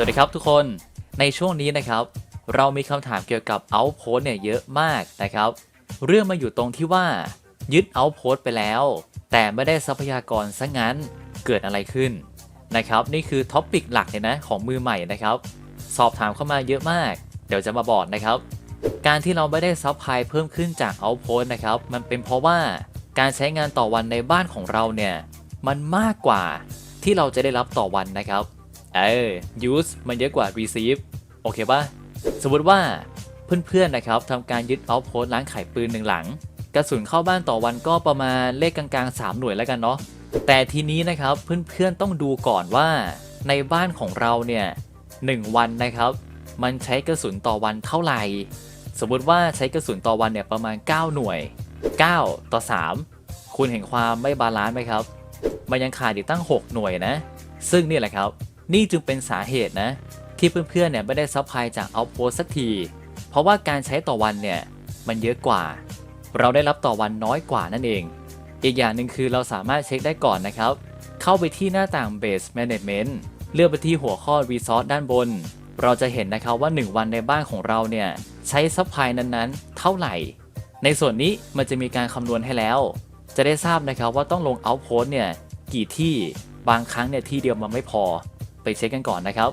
สวัสดีครับทุกคนในช่วงนี้นะครับ เรามีคำถามเกี่ยวกับ Outpost เนี่ยเยอะมากนะครับ เรื่องมาอยู่ตรงที่ว่า ยึด Outpost ไปแล้ว แต่ไม่ได้ทรัพยากรซะงั้นเกิดอะไรขึ้นนะครับ นี่คือท็อปิกหลักเลยนะของมือใหม่นะครับ สอบถามเข้ามาเยอะมาก เดี๋ยวจะมาบอกนะครับ การที่เราไม่ได้ซับไพลายเพิ่มขึ้นจาก Outpost นะครับ มันเป็นเพราะว่าการใช้งานต่อวันในบ้านของเราเนี่ยมันมากกว่าที่เราจะได้รับต่อวันนะครับ เออ use มันเยอะกว่า receive โอเคปะสมมติว่าเพื่อนๆนะครับทำการยึด outpost ร้านขายปืนหนึ่งหลัง กระสุนเข้าบ้านต่อวันก็ประมาณเลขกลางๆ 3 หน่วยแล้วกันเนาะแต่ทีนี้นะครับเพื่อนๆต้องดูก่อนว่าในบ้านของเราเนี่ยหนึ่งวันนะครับ มันใช้กระสุนต่อวันเท่าไหร่ สมมติว่าใช้กระสุนต่อวันเนี่ยประมาณ 9 หน่วย 9 ต่อ 3 คุณเห็นความไม่บาลานซ์ไหมครับ มันยังขาดอีกตั้ง 6 หน่วยนะ ซึ่งนี่แหละครับ นี่จึงเป็นสาเหตุนะ ที่เพื่อนๆเนี่ยไม่ได้ซัพพลายจากเอาโพสสักที เพราะว่าการใช้ต่อวันเนี่ยมันเยอะกว่า เราได้รับต่อวันน้อยกว่านั่นเอง อีกอย่างหนึ่งคือเราสามารถเช็คได้ก่อนนะครับ เข้าไปที่หน้าต่าง Base Management เลือกไปที่หัวข้อ Resource ด้านบน เราจะเห็นนะครับว่า 1 วันในบ้านของเราเนี่ยใช้ซัพพลายนั้นๆ เท่าไหร่ ในส่วนนี้มันจะมีการคำนวณให้แล้ว จะได้ทราบนะครับว่าต้องลง Outpost เนี่ยกี่ที่บางครั้งเนี่ยที่เดียวมันไม่พอ เช็คกันก่อนนะครับ